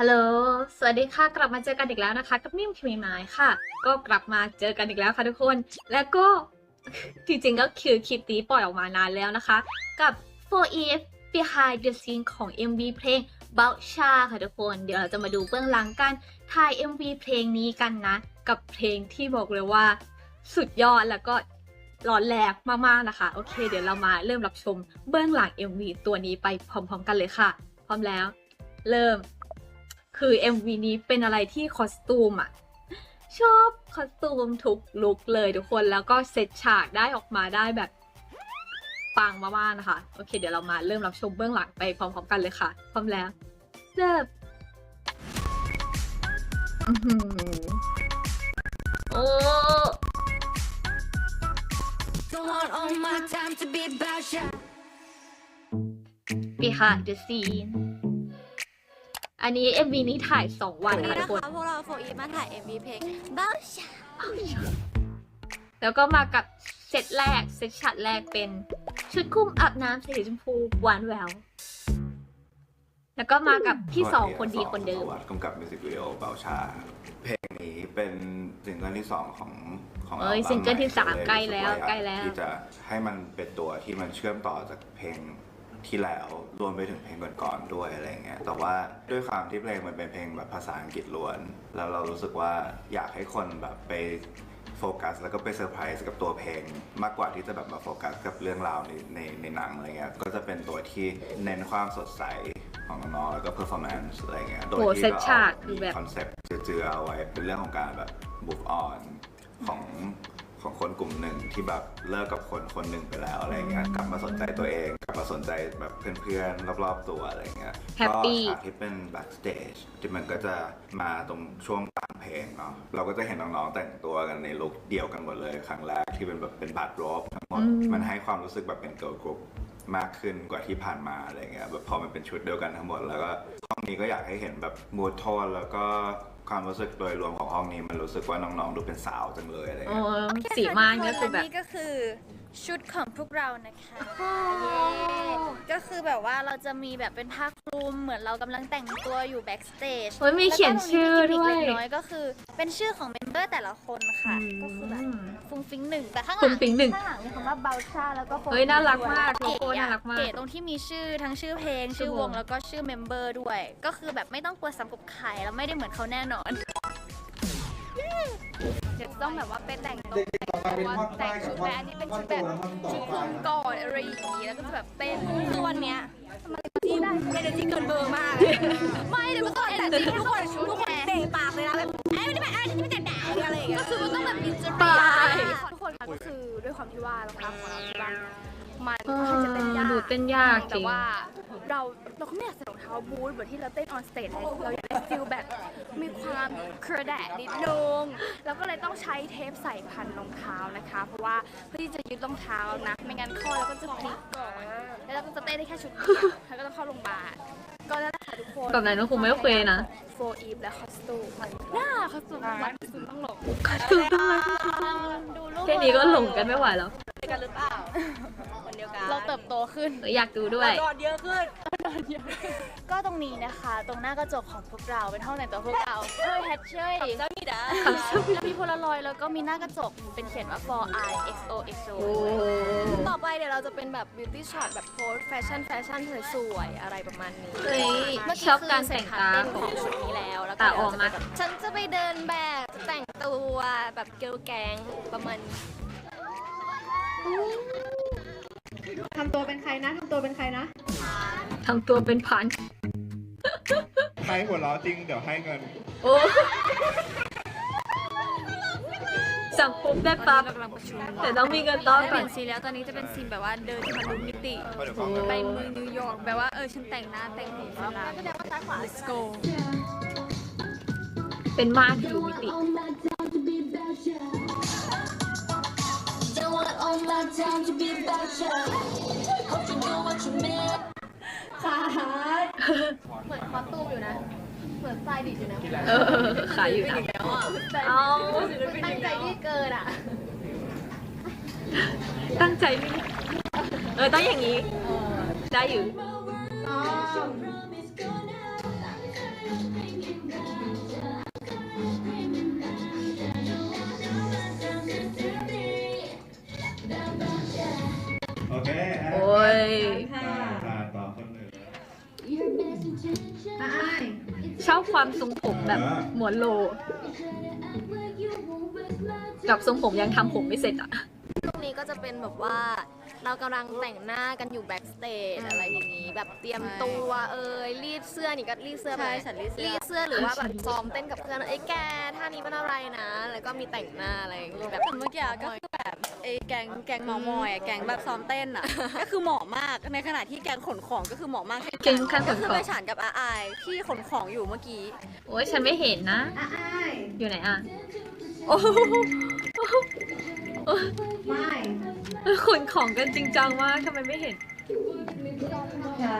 ฮัลโหล สวัสดีค่ะ กลับมาเจอกันอีกแล้วนะคะ กับนิ่มคิมีไม้ค่ะ ก็กลับมาเจอกันอีกแล้วค่ะทุกคน และก็จริงๆก็คือคลิปนี้ปล่อยออกมานานแล้วนะคะ กับ 4EF Behind the Scene ของ MV เพลง b o u c h a ค่ะทุกคน เดี๋ยวเราจะมาดูเบื้องหลังการถ่าย MV เพลงนี้กันนะ กับเพลงที่บอกเลยว่า สุดยอดแล้วก็ร้อนแรงมากๆนะคะ โอเค เดี๋ยวเรามาเริ่มรับชมเบื้องหลัง MV ตัวนี้ไปพร้อมๆ กันเลยค่ะ พร้อมแล้ว เริ่ม คือ MV นี้เป็นอะไรที่คอสตูมอะชอบคอสตูมทุกลุกเลยทุกคนแล้วก็เซตฉากได้ออกมาได้แบบปังมากๆนะคะ โอเค เดี๋ยวเรามาเริ่มรับชมเบื้องหลังไปพร้อมๆกันเลยค่ะ พร้อมแล้วเริ่มอื้อหือโอ้ Don't want all my time to be about you. behind the scene อันนี้ MV นี้ถ่าย 2 วันวันนะนี้คะทุนะกคน คะพวกเราโฟอีมาถ่าย MV เพลงบ้าชาแล้วก็มากับเซตแรก เซตช็อตแรกเป็น ชุดคลุมอาบน้ำสีชมพูหวานแหวว แล้วก็มากับพี่สองคนดีคนเดิม สวัสดิ์กำกับมิวสิกวิดีโอเบาชา เพลงนี้เป็นซิงเกิลที่สองของของเอ้ยบั้มซิงเกิลที่ใหม่สามเลยใกล้แล้วรู้สึาใกล้แล้ว ที่จะให้มันเป็นตัวที่มันเชื่อมต่อจากเพลง ที่แล้วรวมไปถึงเพลงก่อนๆด้วยอะไรเงี้ยแต่ว่าด้วยความที่เพลงมันเป็นเพลงแบบภาษาอังกฤษล้วน แล้วเรารู้สึกว่าอยากให้คนแบบไปโฟกัสแล้วก็ไปเซอร์ไพรส์กับตัวเพลง มากกว่าที่จะแบบมาโฟกัสกับเรื่องราวในในในหนังอะไรเงี้ยก็จะเป็นตัวที่เน้นความสดใสของน้องๆแล้วก็เพอร์ฟอร์แมนซ์อะไรเงี้ยโดยโหที่เซตก็ฉากเอาคือแบบคอนเซ็ปต์เจือๆเอาไว้เป็นเรื่องของการแบบ move on ของ ของคนกลุ่มหนึ่งที่แบบเลิกกับคนคนหนึ่งไปแล้วอะไรเงี้ยกลับมาสนใจตัวเอง กลับมาสนใจแบบเพื่อนๆรอบๆตัวอะไรเงี้ย Happy ก็ฉากที่เป็น backstage ที่มันก็จะมาตรงช่วงกลางเพลงเนาะเราก็จะเห็นน้องๆแต่งตัวกันในลุคเดียวกันหมดเลยครั้งแรกที่เป็นแบบเป็นบาร์ดรอปทั้งหมดอืม มันให้ความรู้สึกแบบเป็นเกิร์ลกรุ๊ปมากขึ้นกว่าที่ผ่านมาอะไรเงี้ยแบบพอมันเป็นชุดเดียวกันทั้งหมดแล้วก็ห้องนี้ก็อยากให้เห็นแบบมูทโทนแล้วก็ ความรู้สึกโดยรวมของห้องนี้มันรู้สึกว่าน้องๆดูเป็นสาวจังเลยอะไรโอ้เงี้ย สีม่านก็คือแบบและนี่ก็คือ ชุดของพวกเรานะคะเย้ก็คือแบบว่าเราจะมีแบบเป็นผ้าคลุมเหมือนเรากำลังแต่งตัวอยู่แบ็กสเตจเฮ้ยมีเขียนชื่อด้วย เล็กน้อยก็คือเป็นชื่อของเมมเบอร์แต่ละคนค่ะก็คือแบบฟุ้งฟิ้งหนึ่งแต่ข้างหฟุ้ลังฟิ้งหนึ่งข้างหลังมีคำว่าเบลชาแล้วก็เฮ้ยน่ารักมากโลเก๋โก้น่าอะรักมาก เก๋ตรงที่มีชื่อทั้งชื่อเพลง ชื่ชื่ออววงงแล้วก็ชื่อเมมเบอร์ด้วย ก็คือแบบไม่ต้องกลัวซ้ำกับใครแล้วไม่ได้เหมือนเขาแน่นอน เดี๋ยวจะต้องแบบว่าไปแต่งตรงแต่งตัวแต่งชุดแบบอันนี้เป็นชุดแบบชุดคลุมก่อนอะไรอย่างงี้แล้วก็จะแบบเต้นคือวันเนี้ยทำไมที่ได้เป็นจริงเกินเบอร์มากไม่เดี๋ยวมันต้องแต่จริงทุกคนชุดทุกคนเตะปากเลยนะแบบไอ้ไม่ได้แบบไอ้ที่ไม่แต่ด่าอะไรอย่างเงี้ยก็คือมันต้องแบบมีจุดไปทุกคนค่ะก็คือด้วยความที่ว่ารองเท้าของเราที่บ้านมันค่อนข้างจะเต้นยากดูเต้นยากจแต่ริงว่าเราเราก็ไม่อยากใส่รอง เท้าบูทเหมือนที่เราเต้นออนสเตจเราอยากได้ฟิลแบบมีความกระแดะนิดนึงเราก็เลยต้องใช้เทปใส่พันรองเท้านะคะ เพราะว่าเพื่อที่จะยึดรองเท้านะ ไม่งั้นข้อเราก็จะพลิกก่อน แล้วเราก็จะเต้นได้แค่ชุดเดียวแล้วก็ต้องเข้าโรงพยาบาลก็นั่นแหละค่ะทุกคนแบบนั้นก็คงไม่โอเคนะ โฟอีฟและคอสตูมน่าคอสตูมมันคอสตูมต้องหลงถูกต้องดูรูปแค่นี้ก็หลงกันไม่ไหวแล้ว กันหรือเปล่าคนเดียวกันเราเติบโตขึ้นเอออยากดูด้วยนอนเยอะขึ้น ก็ตรงนี้นะคะ ตรงหน้ากระจกของพวกเราเป็นห้องแต่งตัวพวกเราเฮ้ยแฮทเชยเจ้านี่นะแล้วมีโพลารอยด์แล้วก็มีหน้ากระจกเป็นเขียนว่า for i x o x o โอ้ต่อไปเดี๋ยวเราจะเป็นแบบ beauty shot แบบโพสแฟชั่นแฟชั่นสวยๆอะไรประมาณนี้เฮ้ยเมื่อชกี้อบคือการเสร็แต่จงพาตาร์ทเต้นขขอองงชุดนี้แล้วแล้วตาก็ออกมาเดี๋ยวเรจะแบบฉันจะไปเดินแบบจะแต่งตัวแบบเกลแกงประมาณนี้ ทำตัวเป็นใครนะทำตัวเป็นใครนะ ทำตัวเป็นพัน ใครหัวเราะจริงเดี๋ยวให้เงิน โอ้สั่งปุ๊บได้ปั๊บตอนนี้เรากำลังประชุมแต่ต้องมีเงินต้อนได้ก่เปอลี่นยนซีนแล้วตอนนี้จะเป็นซีนแบบว่าเดินทะลุมิติเดี๋ยวฟังไปเมืองนิวยอร์กแบบว่าเออฉันแต่งหน้าแต่งผมแล้วแสดงว่าซ้ายขวา let's go เป็นม่านที่ดูมิติ Don't time to be about you. Hope you know what you meant. เหมือนคอสตูมอยู่นะ เหมือนสไตล์ดิอยู่นะเออขายอยู่นะเอาตั้งใจที่เกินอะ ตั้งใจ เออ ต้องอย่างนี้ ได้อยู่ ชอบความทรงผมแบบหมวนโล กับทรงผมยังทำผมไม่เสร็จอะ ตรงนี้ก็จะเป็นแบบว่า เรากำลังแต่งหน้ากันอยู่แบ็กสเตจอะไรอย่างนี้ แบบเตรียมตัวเอยรีดเสื้อนี่ก็รีดเสื้อไปใช่ฉันรีดเสื้อรีดเสื้อหรือว่าแบบซ้อมเต้นกับเพื่อนเอ้ยแกท่านี้มันอะไรนะ แล้วก็มีแต่งหน้าอะไรอย่างงี้แบบ แต่เมื่อกี้ก็คือแบบไอ้แกงแกงเมามอยอะแกงแบบซ้อมเต้นอะ ก็คือเหมาะมากในขณะที่แกงขนของก็คือเหมาะมากแกงข้างขนของ ก็คือไปฉันกับอาอายที่ขนของอยู่เมื่อกี้ โอ้ยฉันไม่เห็นนะอะอ้ายอยู่ไหนอะ โอ้โห ไม่ขนของกันจริงจังมากทำไมไม่เห็น ค่ะ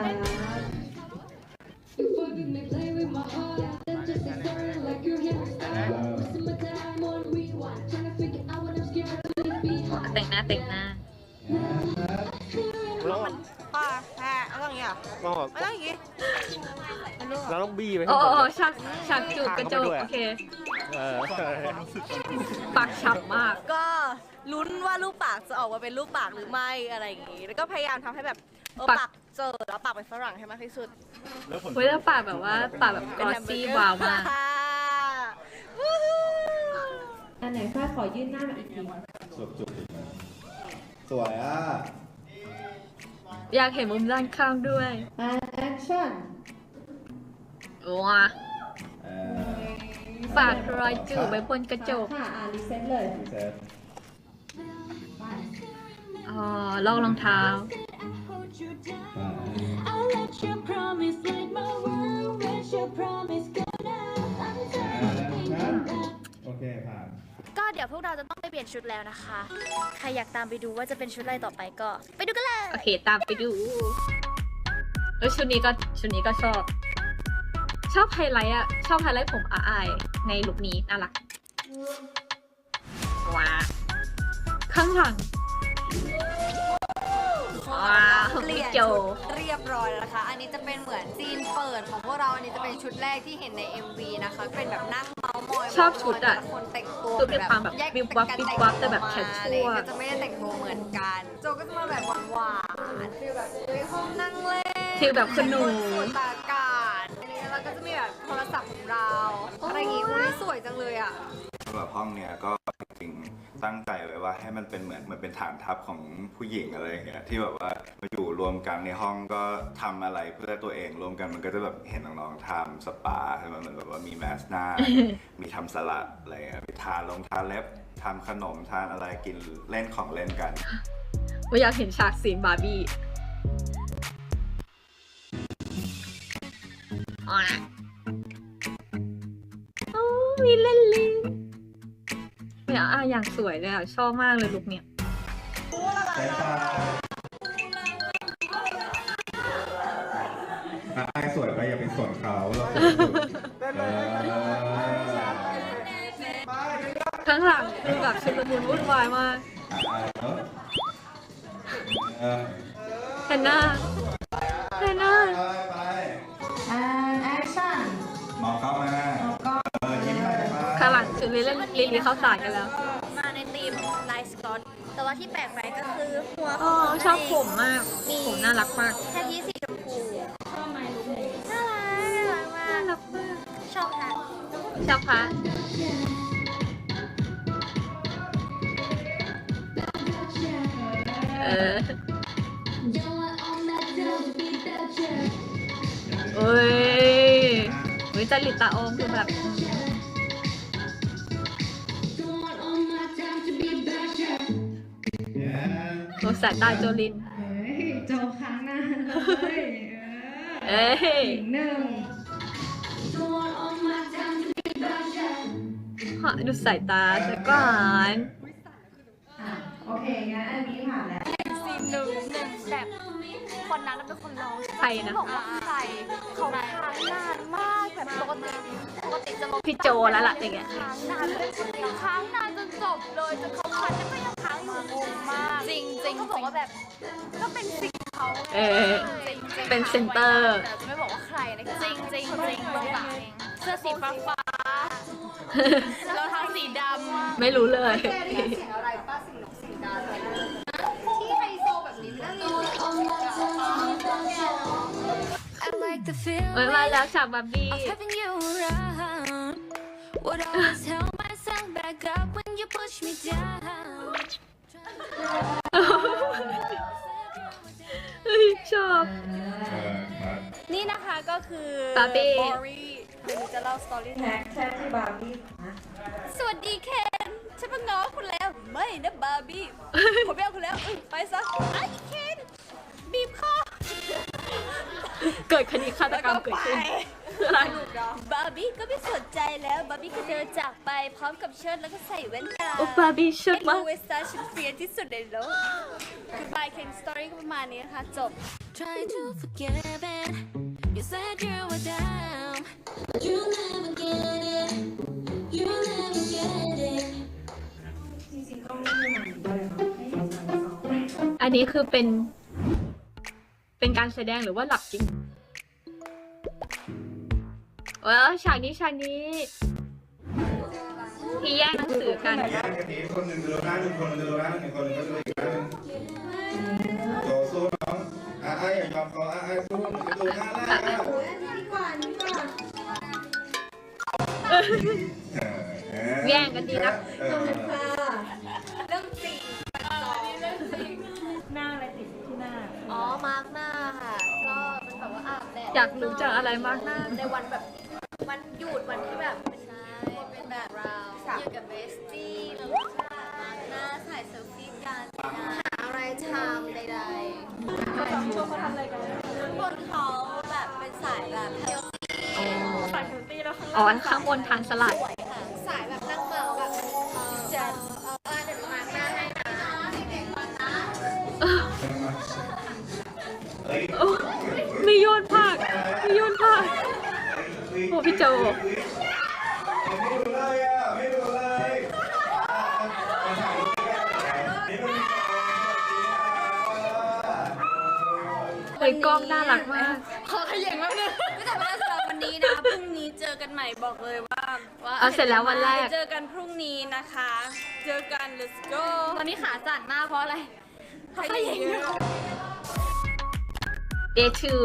แต่งหน้าแต่งหน้าป้าแพ้อะไรอย่างเงี้ยต้องแบบอะไรอย่างงี้เราต้องบี้ไปโอ้ข้างบโอ้นฉากฉากจูบกระจกโอเค เออ ปากฉ่ำมาก ก็ ลุ้นว่าลูกปากจะออกมาเป็นลูกปากหรือไม่อะไรอย่างงี้ แล้วก็พยายามทำให้แบบเออปาก ปากเจอแล้วปากเป็นฝรั่งให้มากที่สุดเฮ้ยแล้วปากแบบว่าปากแบบกอสซี่วาวมากวู้ฮู้อันไหนฝ้ายขอยื่นหน้ามาอีกทีจุบจุบสวยอะอยากเห็นมุมด้านข้างด้วยอ่าแอคชั่นว้าเออปากรอยจูบไปบนกระจกค่ะอ่ารีเซ็ตเลย รีเซ็ต อ๋อลองรองเท้าอ่า I'll let you promise like my world let your promise go down I'm telling you that โอเคผ่านก็เดี๋ยวพวกเราจะต้องไปเปลี่ยนชุดแล้วนะคะ ใครอยากตามไปดูว่าจะเป็นชุดอะไรต่อไปก็ ไปดูกันเลย โอเค ตามไปดูเออชุดนี้ก็ชุดนี้ก็ชอบ ชอบไฮไลท์อะชอบไฮไลท์ผมอาอายในลุคนี้น่ารักว้าข้างหลัง ว้าวเปลี่พี่ยนโจ ชุดเรียบร้อยแล้วนะคะ อันนี้จะเป็นเหมือนซีนเปิดของพวกเรา อันนี้จะเป็นชุดแรกที่เห็นใน MV นะคะ เป็นแบบนั่งเมาส์มอยชอบชุดอะแต่ลคนแต่งตัวชุดมีความแบบแยกวิบวับกันวิบวับแต่แบบแคชชวล อะไรก็จะไม่ได้แต่งตัวเหมือนกัน โจก็จะมาแบบหวานๆฟีลแบบเฮ้ยห้องนั่งเล่นฟีลแบบคุณหนู สูดอากาศอันนี้แล้วก็จะมีแบบโทรศัพท์ของเรา อะไรอย่างงี้อุ้ยสวยจังเลยอะ สำหรับห้องเนี้ยก็จริงๆ ตั้งใจไว้ว่าให้มันเป็นเหมือนเหมือนเป็นฐานทัพของผู้หญิงอะไรอย่างเงี้ยที่แบบว่ามาอยู่รวมกันในห้องก็ทำอะไรเพื่อตัวเองรวมกันมันก็จะแบบเห็นน้องๆทำสปาใช่ไหมเหมือนแบบว่ามีแมสหน้า มีทำสลัดอะไรเงี้ยมีทาลงทาเล็บทำขนมทานอะไรกินเล่นของเล่นกันว่าอยากเห็นฉากซีนบาร์บี้อ๋อโอ้มีเล่นลิง เนี่ยอะอย่างสวยเลยอะชอบมากเลยลุคเนี้ยใจปลาอะไอ้สวยไปอย่าไปสนเขาเราสวยอยู่เออข้างหลังคือแบบชุลมุนวุ่นวายมากอะเออแฮนนาแฮนนาไปไปอ่ ดลิลลี่ลิลลี่เข้าสารกันแล้ว มาในทีมไนท์สกอต แต่ว่าที่แปลกไปก็คือหัวขอ๋อองชอบผมมาก ผมน่ารักมาก แค่ที่สีชมพูน่ารักน่ารักมาน่ากรักมากชอบค่ะชอบพระเออ don't want all my time to be about you เอ้ยเฮ้ยจริตตาออมคือแบบ สายตาโจลินเฮ้ยโจค้างหน้าเลยเอ้ยอีกหนึ่ง don't want all my time to be about you ฮะดูสายตาซะก่อนอะโอเคงั้นอันนี้ผ่านแล้ว ซีนหนึ่งหนึ่งแบบคนนั้นเป็นคนร้องใครนะบอกว่าใครเขาค้างนานมากแบบปกติปกติจะลงพี่โจแล้วล่ะอย่างเงี้ย ค้างนานเลยค้างนานจนจบเลยจนเขาคัดแล้ ริงจริงเขาบอกว่าแบบก็เป็นสิ่งเขาเออจริงจริงเป็นเซนเตอร์ แต่จะไม่บอกว่าใครนะจริงจริงจริงเบื้องหลังเสื้อสีฟ้าฟ้าแล้วทางสีดำไม่รู้เลย all my time to be about you I like the feel เอ้ยมาแล้วฉากบับบี้ of having you around. Would always hold myself back up when you push me down. เฮ้ยชอบเออมานี่นะคะก็คือบาร์บี้บอรี่เดี๋ยวหนูจะเล่าสตอรี่แท็กแท็กที่บาร์บี้สวัสดีเคนฉันมาง้อคุณแล้วไม่นะบาร์บี้ ผมไม่เอาคุณแล้วอุ๊ยไปซะไอ้เคนบีบคอเกิดคดีฆาตกรรมเกิดขึ้น คืออะไรบาร์บี้ก็ไม่สนใจแล้วบาร์บี้ก็เดินจากไปพร้อมกับเชิ้ตแล้วก็ใส่แว่นตาโอ้บาร์บี้ชุดเป็นมากเวสต์ฉันเฟียที่สุดในโลก Goodbye Ken Story ก็ประมาณนี้นะคะจบ Try to forgive it. You said you were down. You never get it. You never get it. อันนี้คือเป็น เป็นการแสดงหรือว่าหลับจริง เออฉากนี้ฉากนี้ที่แย่งหนังสือกัน แยกกันนี้คนหนึ่งจะดูหน้าหนึ่งคนจะดูหน้าหนึ่งคนหนึ่งก็จะดูอีกหน้าหนึ่งโจสู้น้องอะอะอย่ายอมเขาอะอะสู้จะดูหน้าหน้าอะเออเออแย่งกันดีนะเออเรื่องจริงเรื่องจริงอ๋อ มาร์กหน้าค่ะ ก็เป็นแบบว่าอาบแดดอยากรู้จักอะไรมากหน้า ในวันแบบ วันหยุดวันที่แบบเป็นใช่เป็นแบบเราอยู่กับ เบสตี้แล้วก็มาหน้าถ่ายเซลฟี่กันหาอะไรทำใดๆเขาทำอะไรกันบนเขาแบบเป็นสายแบบเฮลตี้อ๋อข้างบนทานสลัด สวยค่ะสายแบบนั่งเมาแบบเจะเออเออเดี๋ยวมาร์กหน้าให้นะเฮ้ยโอ้มีโยนผักไมีโยนผักโอ้พี่โจ ไม่ดูเลยอะไม่ดูเลยอะมาถ่ายรูปกันนี่มันมี เฮ้ย กล้องน่ารักมาก ขอขย่งแป๊บนึงไม่แต่ว่าสำหรับวันนี้นะพรุ่งนี้เจอกันใหม่บอกเลยว่าว่าเอาเสร็จแล้ววันแรก เจอกันพรุ่งนี้นะคะ เจอกัน let's go ตอนนี้ขาสั่นมากเพราะอะไรขย่งเดทู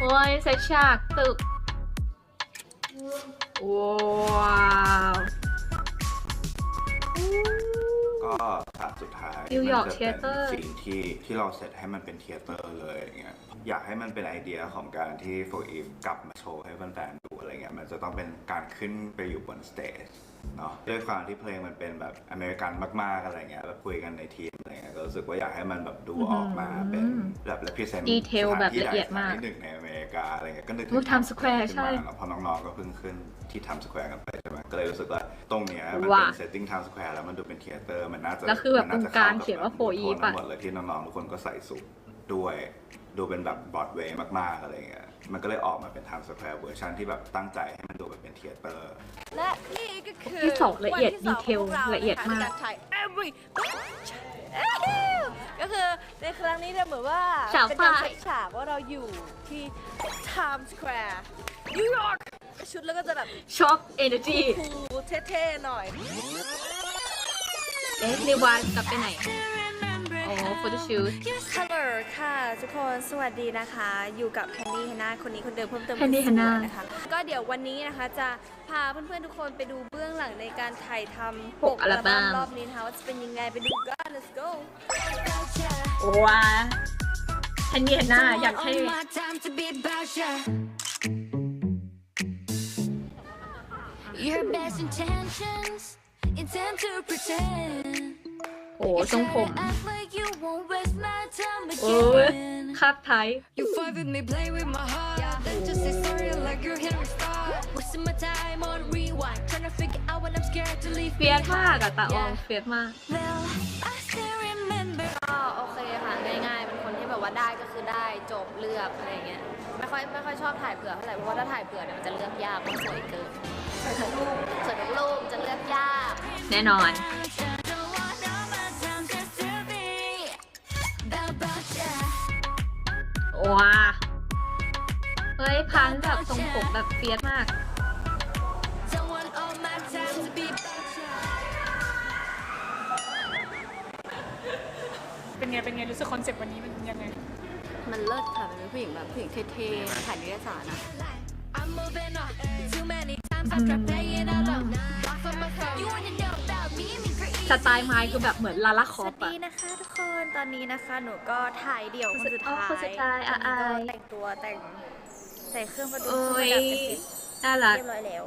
โอ้ยเซตฉากตึก ว้าวก็ ฉากสุดท้ายนิวยอร์กมัจะเธียเตอร์ป็นสิ่งที่ที่เราเซตให้มันเป็นเทยเตอร์เลยอย่างเงี้ยอยากให้มันเป็นไอเดียของการที่โฟอีฟกลับมาโชว์ให้แฟนๆดูอะไรเงี้ยมันจะต้องเป็นการขึ้นไปอยู่บนสเตจเนาะด้วยความที่เพลงมันเป็นแบบอเมริกันมากๆอะไรเงี้ยแบบคุยกันในทีมอะไรเงี้ยก็รู้สึกว่าอยากให้มันแบบดูออกมาเป็นแบบและพิเศษดีเทลแบบละเอียดมากที่หนึ่งในอเมริกาอะไรเงี้ยก็นึกถึโอ้ง Times Square ขึ้นมาใช่เนอะเพราะน้องๆก็เพิ่งขึ้น ที่ทำสแควร์กันไปใช่ไหมก็เลยรู้สึกว่าตรงเนี้ยมันว่ะเป็นเซตติ้งทำสแควร์แล้วมันดูเป็นเทยเตอร์มันน่าจะแล้วคือแบบมัน่จะตรงกลางข้บเขียนว่าแบบ4 Eve อะหมดเลยที่น้องๆทุกคนก็ใส่สูทด้วย ดูเป็นแบบบอดเวย์มากๆอะไรเงี้ยมันก็เลยออกมาเป็นทำสแควร์เวอร์ชันที่แบบตั้งใจให้มันดูแบบเป็นเทยเตอร์ และนี่ก็คือที่สองละเอียดวันที่สงดีเทลของพวราละเอียดมากในรถ่าย every ก็คือในครั้งนี้เนี่ยเหมือนว่าฉากเป็นการฝ่ายเซตฉากว่าเราอยู่ที่ Times Square นิวยอร์ก ชุดแล้วก็จะแบบช็อคเอเนอร์จีคูลเท่ๆหน่อย เอ๊ะในวานกลับไปไหนอ๋อโฟโต้ชูตฮัลโหลค่ะ ทุกคนสวัสดีนะคะ อยู่กับแคนดี้ฮนนาคนนี้คนเดิมเพิ่มเติม Candy คนสวย Hannah นะคะก็เดี๋ยววันนี้นะคะจะพาเพื่อนๆทุกคนไปดูเบื้องหลังในการถ่ายทำปกอัลบั้ม รอบนี้นะคะว่าจะเป็นยังไงไปดูกัน let's go ว้าแคนดี้ฮันน่าอยากให้ All my time to be about ya. Your best intentions intend to pretend. โอ้ทรงผม Act like you won't waste my time โอ้ย again. คาบไทย You fight with me, play with my heart. Then just say sorry like you're Henry Star. Wasting my time on rewind, trying to figure out what I'm scared to leave เฟียสมากอะตาออง Yeah. เฟียสมาก Well, I still remember. ก็โอเคค่ะง่ายๆเป็นคนที่แบบว่าได้ก็คือได้จบเลือกอะไรเงี้ย ไม่ค่อยไม่ค่อยชอบถ่ายเผื่อเท่าไหร่เพราะว่าถ้าถ่ายเผื่อเนี่ยมันจะเลือกยากมันสวยเกินสวยทุกรูปสวยทุกรูปจะเลือกยาก แน่นอน Don't want all my time just to be about ya. ว้า เฮ้ย พันแบบทรงผมแบบเฟียสมาก Don't want all my time to be about ya. เป็นไง เป็นไง รู้สึกคอนเซ็ปต์วันนี้มันยังไง มันเลิศค่ะมันเป็นผู้หญิงแบบผู้หญิงเท่ๆถ่ายนิตยสารนะ I'm moving on. Too many times I tried playing alone. Off of my phone. You wanna know about me? Me crazy. สไตล์ไม้คือแบบเหมือนลาล่าคสอวัปสดีอะนะคะทุกคนตอนนี้นะคะหนูก็ถ่ายเดี่ยวคนสุดท้ายคนสุดท้ายอะตนนี้ก็อายแต่งตัวแต่งใส่เครื่องประดับโอ้ยเครื่องประดับเป็นเสร็จน่ารักเรียบร้อยแล้ว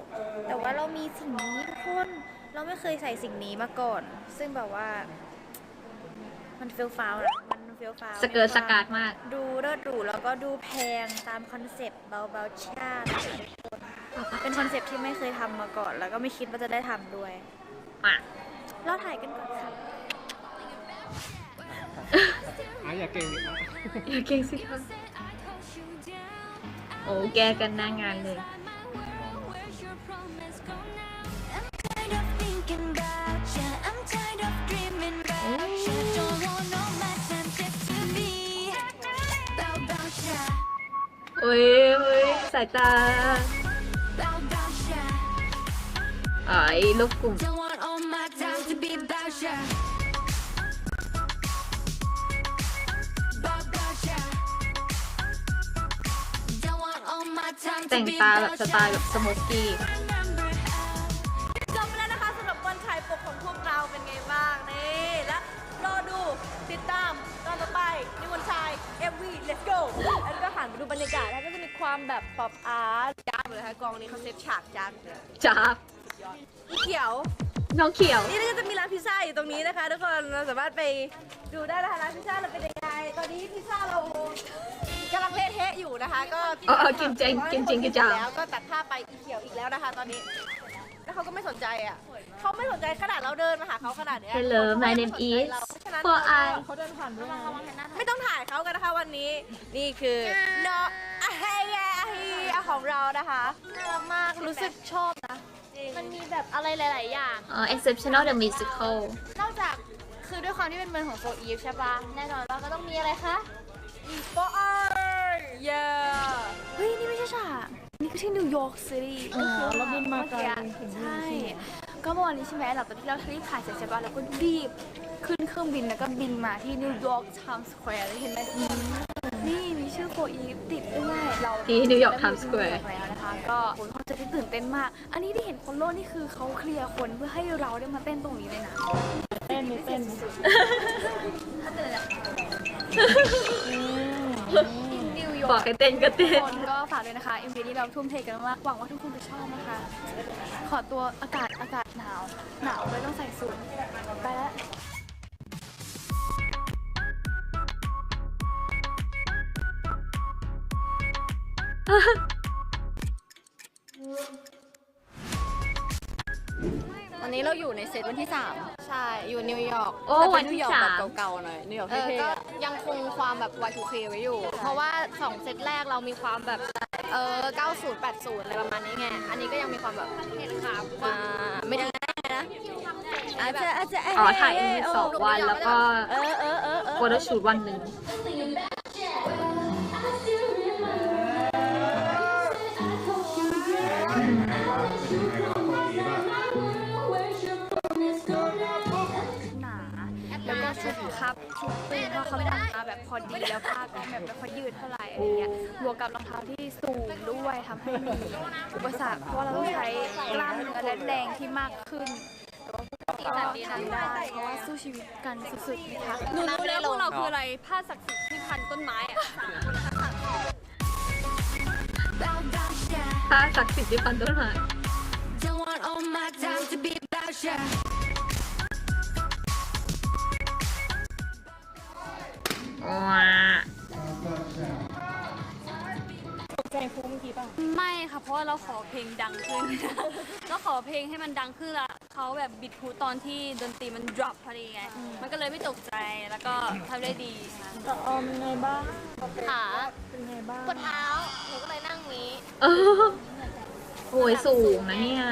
แต่ว่าเรามีสิ่งนี้ทุกคนเราไม่เคยใส่สิ่งนี้มาก่อน ซึ่งแบบว่า มันเฟี้ยวฟ้าวนะมันเฟี้ยวฟ้าวสเกิร์ตสกาดมาก ดูเลิศหรูแล้วก็ดูแพงตามคอนเซปต์เบาๆชาติเป็นคอนเซปต์ที่ไม่เคยทำมาก่อน แล้วก็ไม่คิดว่าจะได้ทำด้วยมาเราถ่ายกันก่อนค่ะอะอย่าเก่งดิครับ อย่าเก่งสิคะโอ้แกกันหน้างานเลย โอ้ยโอ้ยสายตาไอ้ลูกกลุ่มแต่งตาแบบสไตล์แบบสโมกกี้ หันไปดูบรรยากาศแล้วก็จะมีความแบบป๊อปอาร์ตจ้าเลยค่ะกองนี้เขาเซตฉากจ้าเลยจ้าบอีเขียว น้องเขียว นี่ก็จะมีร้านพิซซ่าอยู่ตรงนี้นะคะ ทุกคนเราสามารถไปดูได้นะคะร้านพิซซ่าเราเป็นยังไงตอนนี้พิซซ่าเรากำลังเละเทะอยู่นะคะ ก็อ๋ออ๋อกินจริงกินจริงกินจัง แล้วก็ตัดภาพไปอีเขียวอีกแล้วนะคะ ตอนนี้ แล้วเขาก็ไม่สนใจอะ เขาไม่สนใจขนาดเราเดินมาหาเขาขนาดเนี้ย Hello เขา my ไม่ name สนใจ is เราเพราะฉะนั้น for เรา I ก็ไม่ต้องถ่ายเขากันนะคะวันนี้ นี่คือเนาะอะเฮียอะเฮียของเรานะคะ น่ารักมากรู้สึกชอบนะมันมีแบบอะไรหลาย ๆ อย่าง อ๋อ exceptional the musical นอกจากคือด้วยความที่เป็นเมืองของโฟอีฟใช่ปะแน่นอนว่าก็ต้องมีอะไรคะโปเอร์เย้เฮ้ย นี่ไม่ใช่ฉากนี่คือที่นิวยอร์กซิตี้ อ๋อเราบินมาไกล ใช่ ก็เมื่อวานนี้ใช่ไหมหลังจากที่เรารีบถ่ายเสร็จใช่ปะแล้วก็รีบขึ้นเครื่องบินแล้วก็บินมาที่นิวยอร์กไทม์สแควร์เห็นไหมนี่มีชื่อโฟอีฟติดด้วยเราที่นิวยอร์ก Times Square แล้วนะคะก็โอ้ยคอนเสิร์ตที่ตื่นเต้นมาก อันนี้ที่เห็นคนโลดนี่คือเขาเคลียร์คนเพื่อให้เราได้มาเต้นตรงนี้เลยนะเต้นมีเต้นนิว ยอบอกร์กให้เต้นก็เต้ทุกนคนก็ฝากด้วยนะคะ MV นี้เราทุ่มเทกันมากหวังว่าทุกคนจะชอบนะคะ ขอตัวอากาศอากาศหนาว หนาวเลยต้องใส่สูทไปแล้ว วันนี้เราอยู่ในเซตวันที่ 3 ใช่ อยู่นิวยอร์กโอ้แต่วัเป็นนที่นิวยอร์กสาม แบบเก่าๆหน่อยนิวยอร์กเท่ๆอะ ยังคงความแบบ Y2K ไว้อยู่ เพราะว่า 2 เซตแรกเรามีความแบบ เออ90 80 อะไรประมาณนี้ไง อันนี้ก็ยังมีความแบบเห็นขาอ่าไม่ได้นะอาจจะอาจจะอ๋อถ่าย MV สองวันแล้วก็เออเออเออเออโฟโต้ชูตวันหนึ่ง ชุดตีนว่าเขาแต่งมาแบบพอดีแล้วผ้าก็แบบไม่ค่อยยืดเท่าไหร่อะไรเงี้ยบวกกับรองเท้าที่สูงด้วยทำให้มีอุปสรรคเพราะว่าเราต้องใช้กล้ามเนื้อและแรงที่มากขึ้นแต่ว่าพวกเราก็ทำได้เพราะว่าสู้ชีวิตกันสุดๆนะคะหนูรู้แล้วพวกเราคืออะไรผ้าศักดิ์สิทธิ์ที่พันต้นไม้อะ about about ya. ถ้าศักดิ์สิทธิ์ที่ฟันต้นไม้ Don't want all my time to be about ya. ว้าไม่ค่ะ เพราะว่าเราขอเพลงดังขึ้น ก็ขอเพลงให้มันดังขึ้นละเขาแบบบิดพูตอนที่ดนตรีมัน drop พอดีไง มันก็เลยไม่ตกใจแล้วก็ทำได้ดีค่ะแต่ออมเป็นไงบ้างขาเป็นไงบ้างปวดเท้าหนูก็เลยนั่งนี้เออโอ้ยสูงนะเนี่ย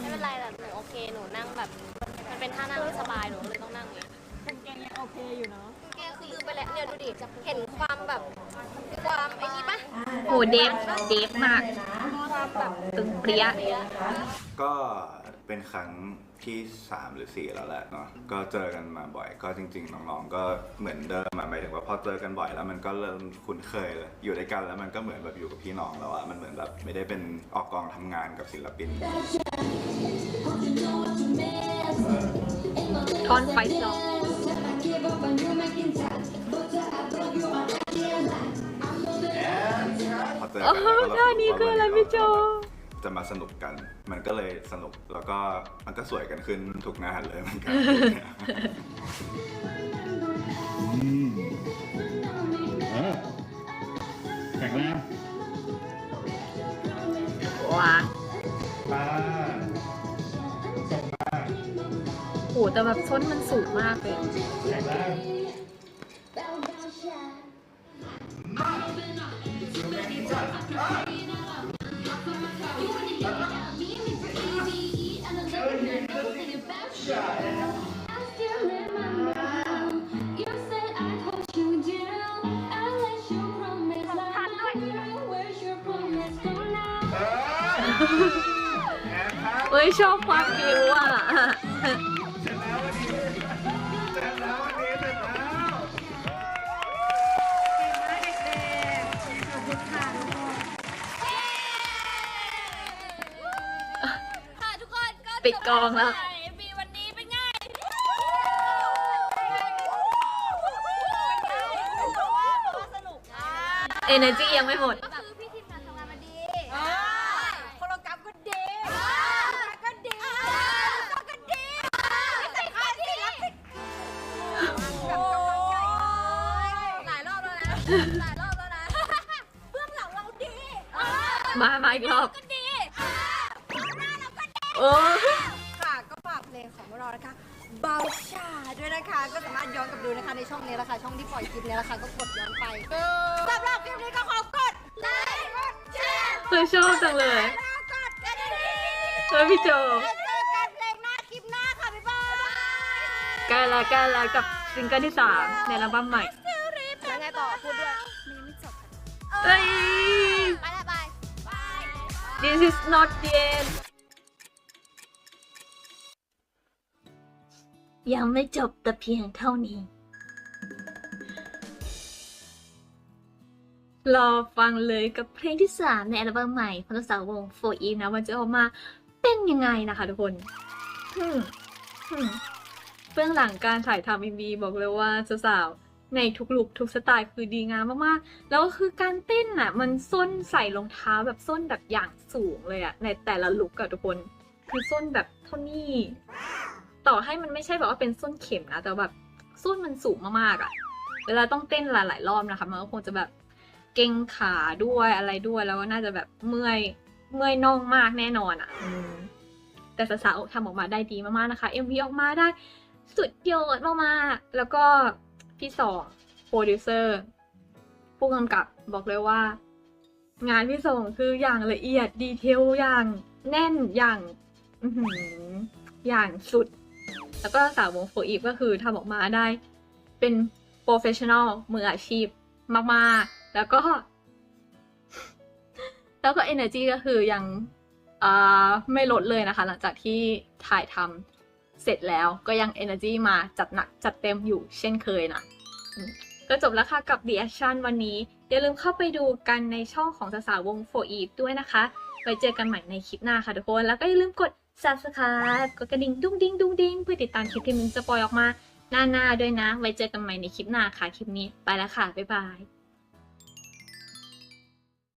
ไม่เป็นไรแต่หนูโอเคหนูนั่งแบบ มันเป็นท่านั่งที่สบายหนูก็เลยต้องนั่งนี้เป็นแกงยังโอเคอยู่เนาะแก คือลืมไปแล้วเนี่ยดูดิ เห็นความแบบ ความไอ้นี่ปะโอ้เดฟเดฟมาก ความแบบตึงเปรี้ย ก็เป็นครั้งที่3หรือ4แล้วแหละเนาะก็เจอกันมาบ่อย ก็จริง ๆ น้องๆ ก็เหมือนเดิมอะหมายถึงว่าพอเจอกันบ่อยแล้วมันก็เริ่มคุ้นเคยเลยอยู่ด้วยกันแล้วมันก็เหมือนแบบอยู่กับพี่น้องแล้วอะมันเหมือนแบบไม่ได้เป็นออกกองทำงานกับศิลปิน ท่อนไฟซอง พอเจอโอ้กันโหแล้วก็ท่านี้คืออะไรพี่โจ จะมาสนุกกัน มันก็เลยสนุกแล้วก็มันก็สวยกันขึ้นทุกหน้าเลยเหมือนกันอืม แต่แบบส้นมันสูงมากเลยแข็งแรงเออแอนครับเอ้ยชอบความฟิวอะ ปิดกองแล้ว มีวันนี้เป็นไงสนุกอะ energy ยังไม่หมดคือพี่ทีมงานทำงานมาดีโคโลกราฟก็ดีก็ดีก็ดีใส่ข้าวที่รักหลายรอบแล้วนะ หลายรอบแล้วนะ เบื้องหลังเราดีมามาอีกรอบ ก็ดี โอ้ค่ะก็ฝากเพลงของพวกเรานะคะเบาชาด้วยนะคะ ก็สามารถย้อนกลับดูนะคะในช่องนี้แหละค่ะช่องที่ปล่อยคลิปนี้แหละค่ะก็กดย้อนไปสำหรับคลิปนี้ก็ขอกดไลค์กดแชร์เคยชอบจังเลยแล้วกดกระดิ่งเฮ้ยพี่โจแล้วเจอกันเพลงหน้าคลิปหน้าค่ะบ๊ายบายใกล้แล้วใกล้แล้วกับซิงเกิลที่3ในอัลบั้มใหม่แล้วไงต่อพูดด้วยเฮ้ย ไปละบาย this is not the end ยังไม่จบแต่เพียงเท่านี้ รอฟังเลยกับเพลงที่ 3 ในอัลบั้มใหม่ของสาววงโฟอีนะว่าจะออกมาเป็นยังไงนะคะทุกคนฮึมฮึมเบื้องหลังการถ่ายทำอินบีบอกเลยว่าสาวๆในทุกลุคทุกสไตล์คือดีงามมากๆ แล้วก็คือการเต้นน่ะ มันส้นใส่รองเท้าแบบส้นแบบอย่างสูงเลยอะในแต่ละลุคอะทุกคน คือส้นแบบเท่านี้ ต่อให้มันไม่ใช่แบบว่าเป็นส้นเข็มนะแต่แบบส้นมันสูงมากๆอะเวลาต้องเต้นหลายๆรอบนะคะ มันก็คงจะแบบเกร็งขาด้วยอะไรด้วยแล้วก็น่าจะแบบเมื่อยเมื่อยน่องมากแน่นอนอะอืมแต่สาวๆทำออกมาได้ดีมากๆนะคะ MV ออกมาได้สุดยอดมากๆแล้วก็พี่สองโปรดิวเซอร์ผู้กำกับบอกเลยว่า งานพี่ส่งคืออย่างละเอียดดีเทลอย่างแน่นอย่างอย่างสุด แล้วก็สาววงโฟอีฟก็คือทำออกมาได้เป็นโปรเฟชชั่นอลมืออาชีพมากๆ แล้วก็ แล้วก็ energy ก็คือยังอ่าไม่ลดเลยนะคะ หลังจากที่ถ่ายทำเสร็จแล้วก็ยัง energy มาจัดหนักจัดเต็มอยู่เช่นเคยนะก็จบแล้วค่ะกับ The Action วันนี้ อย่าลืมเข้าไปดูกันในช่องของสาววง For Eve ด้วยนะคะ ไว้เจอกันใหม่ในคลิปหน้าค่ะทุกคน แล้วก็อย่าลืมกด subscribe กดกระดิ่งดุ้งดิ้งดุ้งดิ้งเพื่อติดตามคลิปที่มินจะปล่อยออกมาหน้าๆด้วยนะ ไว้เจอกันใหม่ในคลิปหน้าค่ะ คลิปนี้ไปแล้วค่ะ บ๊ายบาย